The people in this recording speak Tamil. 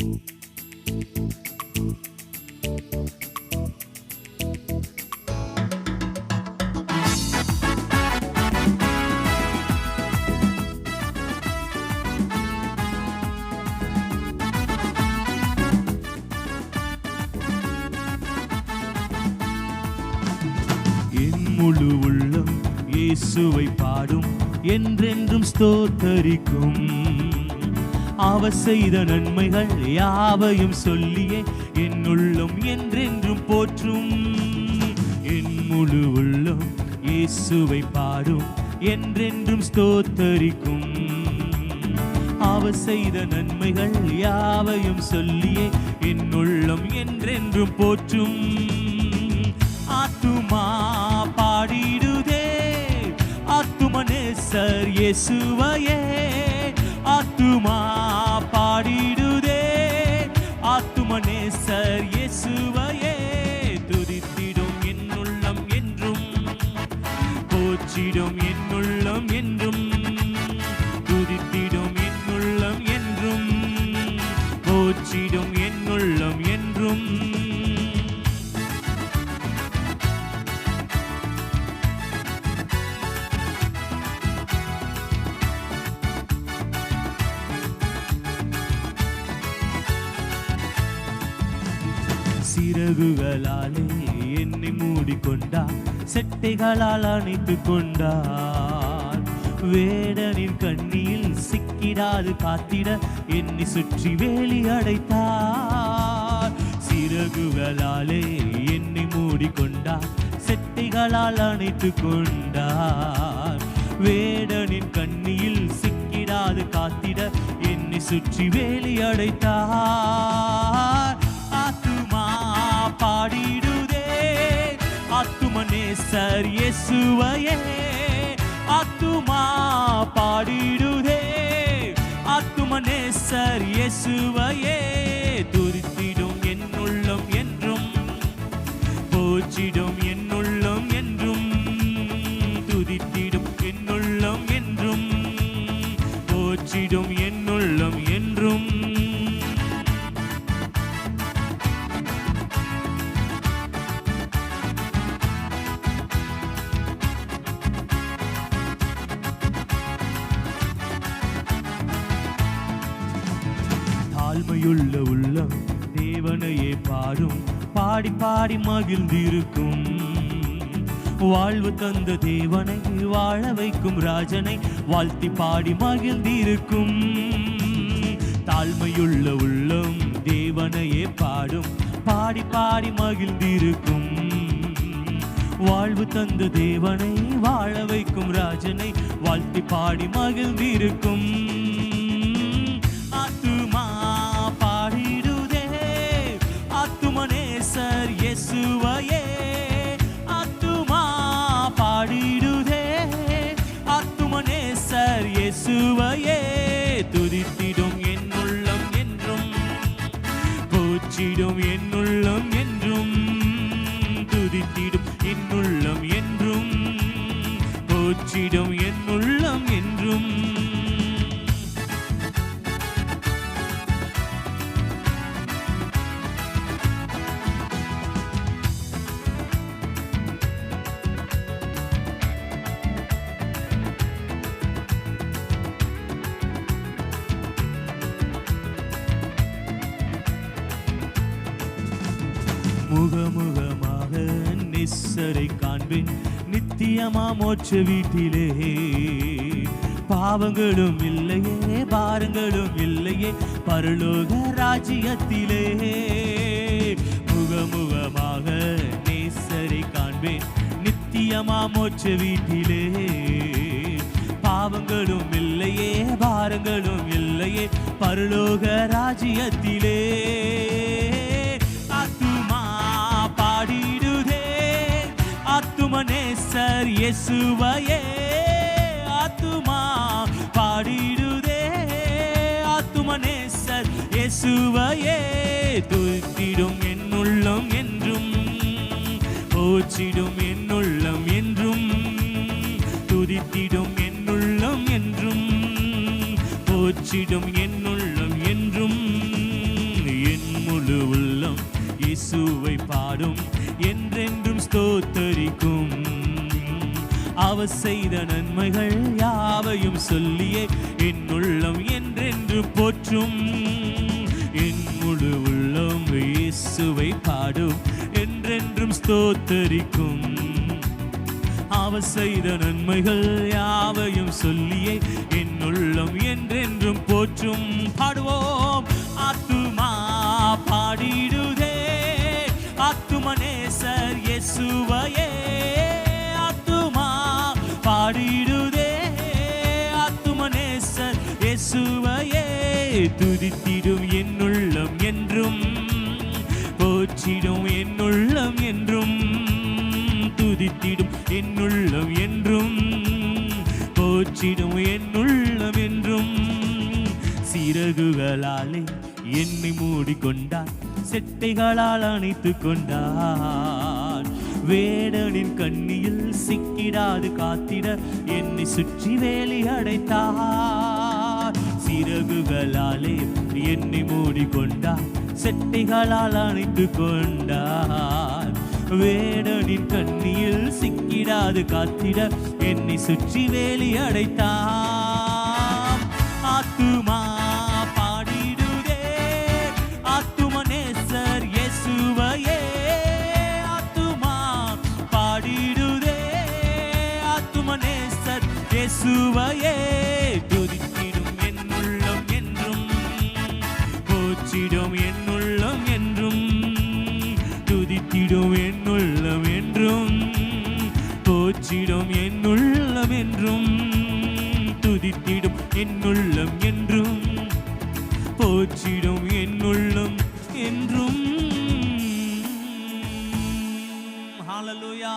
என் முழு உள்ளம் இயேசுவை பாடும் என்றென்றும் ஸ்தோத்தரிக்கும். அவர் செய்த நன்மைகள் யாவையும் சொல்லியே என் உள்ளம் என்றென்றும் போற்றும். என் முழு உள்ளம் இயேசுவை பாடும் என்றென்றும் ஸ்தோத்தரிக்கும். அவர் செய்த நன்மைகள் யாவையும் சொல்லியே என் உள்ளம் என்றென்றும் போற்றும். ஆத்துமா பாடிடுதே ஆத்துமனேசர் இயேசுவையே ஆத்துமா போற்றிடும் என் உள்ளம் என்றும் துதித்திடும் என் உள்ளம் என்றும் போற்றிடும் என் உள்ளம் என்றும். சிறகுகளாலே என்னை மூடிக்கொண்டார் செட்டைகளால் அணைத்து கொண்டார். வேடனின் கண்ணியில் சிக்கிடாது காத்திட என்னை சுற்றி வேலி அடைத்தார். சிறகுகளாலே என்னை மூடிக்கொண்டார். செட்டைகளால் அணைத்து கொண்டார். வேடனின் கண்ணியில் சிக்கிடாது காத்திட என்னை சுற்றி வேலி அடைத்தார். ஆத்துமா ஆத்துமனே ஆத்துமனேசர் இயேசுவையே. ஆத்துமா பாடிடுதே. ஆத்துமனே ஆத்துமனேசர் இயேசுவையே. தாழ்மையுள்ள உள்ளம் தேவனையே பாடும் பாடி பாடி மகிழ்ந்திருக்கும். வாழ்வு தந்த தேவனை வாழ வைக்கும் ராஜனை வாழ்த்தி பாடி மகிழ்ந்திருக்கும். தாழ்மையுள்ள உள்ளம் தேவனையே பாடும். பாடி பாடி மகிழ்ந்திருக்கும். வாழ்வு தந்த தேவனை வாழ வைக்கும் ராஜனை வாழ்த்தி பாடி மகிழ்ந்திருக்கும். இயேசுவையே துதித்திடும் நிசரை காண்பேன். நித்தியமா மோட்ச வீட்டிலே. பாவங்களும் இல்லையே பாரங்களும் இல்லையே பரலோக ராஜ்யத்திலே. முகமுகமாக நேசரை காண்பேன். நித்தியமா மோட்ச வீட்டிலே. பாவங்களும் இல்லையே பாரங்களும் இல்லையே பரலோக ராஜ்யத்திலே. ஆத்துமனே சர் இயேசுவையே ஆத்துமா பாடிடுதே. ஆத்துமனே சர் இயேசுவையே துதித்திடும் என்னுள்ளம் என்றும் போச்சிடும் என்னுள்ளம் என்றும் துதித்திடும் என்னுள்ளம் என்றும் போச்சிடும் என்னுள்ளம் என்றும் என் முழு உள்ளம் இசுவை பாடும் என்றென்று ஸ்தோத்தரிக்கும். அவர் செய்த நன்மைகள் யாவையும் சொல்லியே என் உள்ளம் என்றென்று போற்றும். என் முழு உள்ளம் இயேசுவை பாடும். என்றென்றும் ஸ்தோத்தரிக்கும். அவர் செய்த நன்மைகள் யாவையும் சொல்லியே என் உள்ளம் என்றென்றும் போற்றும். பாடுவோம். ஆத்துமா பாடிடும் இயேசுவையே ஆத்துமா பாடிடுதே ஆத்துமனேசர் இயேசுவையே துதித்திடும் என்னுள்ளம் என்றும் போற்றிடும் என்னுள்ளம் என்றும் துதித்திடும் என்னுள்ளம் என்றும் போற்றிடும் என்னுள்ளம் என்றும். சிறகுகளாலே என்னை மூடிக்கொண்டார் செட்டைகளால் அணைத்து கொண்டார் வேடனின் கண்ணியில் சிக்கிடாது காத்திட என்னை சுற்றி வேலி அடைத்தார். சிறகுகளாலே என்னை மூடிக்கொண்டார். செட்டைகளால் அணைத்து கொண்டார். வேடனின் கண்ணியில் சிக்கிடாது காத்திட என்னை சுற்றி வேலி அடைத்தார். இயேசுவையே துதித்திடும் என் உள்ளம் என்றும் போச்சிடும் என் உள்ளம் என்றும் துதித்திடும் என் உள்ளம் என்றும் போச்சிடும் என் உள்ளம் என்றும் துதித்திடும் என் உள்ளம் என்றும் போச்சிடும் என் உள்ளம் என்றும். ஹalleluya.